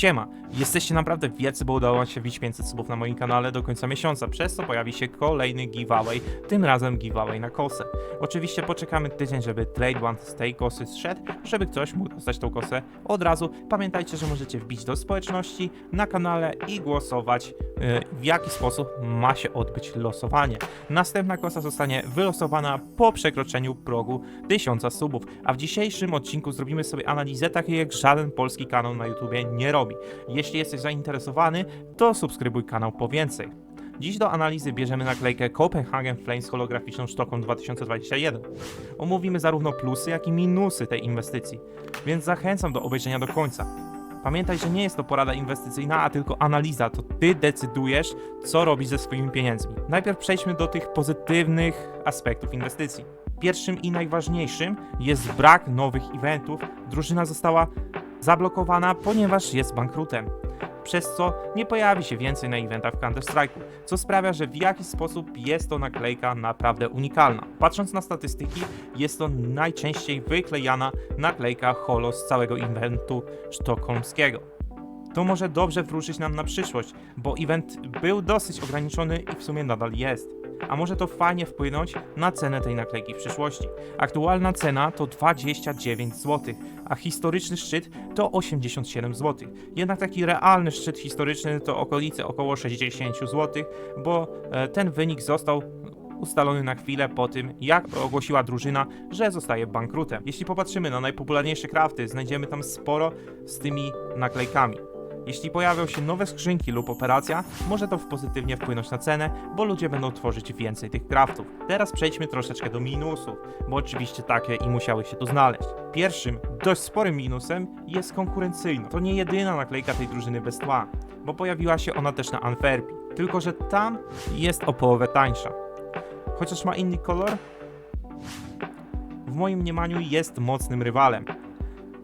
Siema, jesteście naprawdę wielcy, bo udało się wbić 500 subów na moim kanale do końca miesiąca, przez co pojawi się kolejny giveaway, tym razem giveaway na kosę. Oczywiście poczekamy tydzień, żeby Trade One z tej kosy zszedł, żeby ktoś mógł dostać tą kosę od razu. Pamiętajcie, że możecie wbić do społeczności na kanale i głosować, yy, w jaki sposób ma się odbyć losowanie. Następna kosa zostanie wylosowana po przekroczeniu progu 1000 subów, a w dzisiejszym odcinku zrobimy sobie analizę takiej jak żaden polski kanał na YouTubie nie robi. Jeśli jesteś zainteresowany, to subskrybuj kanał po więcej. Dziś do analizy bierzemy naklejkę Copenhagen Flames holograficzną Sztokholm 2021. Omówimy zarówno plusy, jak i minusy tej inwestycji, więc zachęcam do obejrzenia do końca. Pamiętaj, że nie jest to porada inwestycyjna, a tylko analiza. To ty decydujesz, co robić ze swoimi pieniędzmi. Najpierw przejdźmy do tych pozytywnych aspektów inwestycji. Pierwszym i najważniejszym jest brak nowych eventów. Drużyna została zablokowana, ponieważ jest bankrutem. Przez co nie pojawi się więcej na eventach w Counter-Strike'u, co sprawia, że w jakiś sposób jest to naklejka naprawdę unikalna. Patrząc na statystyki, jest to najczęściej wyklejana naklejka holo z całego eventu sztokholmskiego. To może dobrze wróżyć nam na przyszłość, bo event był dosyć ograniczony i w sumie nadal jest. A może to fajnie wpłynąć na cenę tej naklejki w przyszłości. Aktualna cena to 29 zł, a historyczny szczyt to 87 zł. Jednak taki realny szczyt historyczny to okolice około 60 zł, bo e, ten wynik został ustalony na chwilę po tym, jak ogłosiła drużyna, że zostaje bankrutem. Jeśli popatrzymy na najpopularniejsze krafty, znajdziemy tam sporo z tymi naklejkami. Jeśli pojawią się nowe skrzynki lub operacja, może to pozytywnie wpłynąć na cenę, bo ludzie będą tworzyć więcej tych craftów. Teraz przejdźmy troszeczkę do minusów, bo oczywiście takie i musiały się tu znaleźć. Pierwszym, dość sporym minusem jest konkurencyjność. To nie jedyna naklejka tej drużyny bez tła, bo pojawiła się ona też na Antwerpii, tylko że tam jest o połowę tańsza. Chociaż ma inny kolor, w moim mniemaniu jest mocnym rywalem.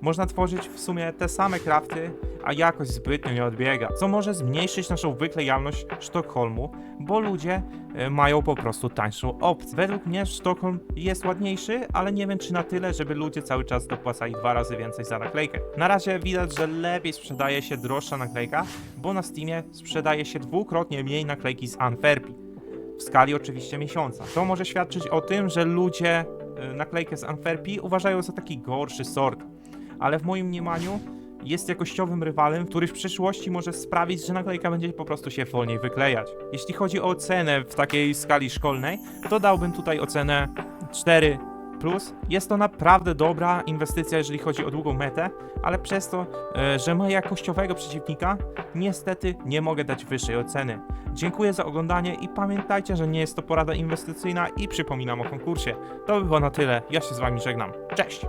Można tworzyć w sumie te same krafty, a jakość zbytnio nie odbiega, co może zmniejszyć naszą wyklejalność Sztokholmu, bo ludzie e, mają po prostu tańszą opcję. Według mnie Sztokholm jest ładniejszy, ale nie wiem czy na tyle, żeby ludzie cały czas dopłacali dwa razy więcej za naklejkę. Na razie widać, że lepiej sprzedaje się droższa naklejka, bo na Steamie sprzedaje się dwukrotnie mniej naklejki z Antwerpii. W skali oczywiście miesiąca. To może świadczyć o tym, że ludzie e, naklejkę z Antwerpii uważają za taki gorszy sort ale w moim mniemaniu jest jakościowym rywalem, który w przyszłości może sprawić, że naklejka będzie po prostu się wolniej wyklejać. Jeśli chodzi o ocenę w takiej skali szkolnej, to dałbym tutaj ocenę 4 plus. Jest to naprawdę dobra inwestycja, jeżeli chodzi o długą metę, ale przez to, e, że ma jakościowego przeciwnika, niestety nie mogę dać wyższej oceny. Dziękuję za oglądanie i pamiętajcie, że nie jest to porada inwestycyjna i przypominam o konkursie. To by było na tyle. Ja się z wami żegnam. Cześć!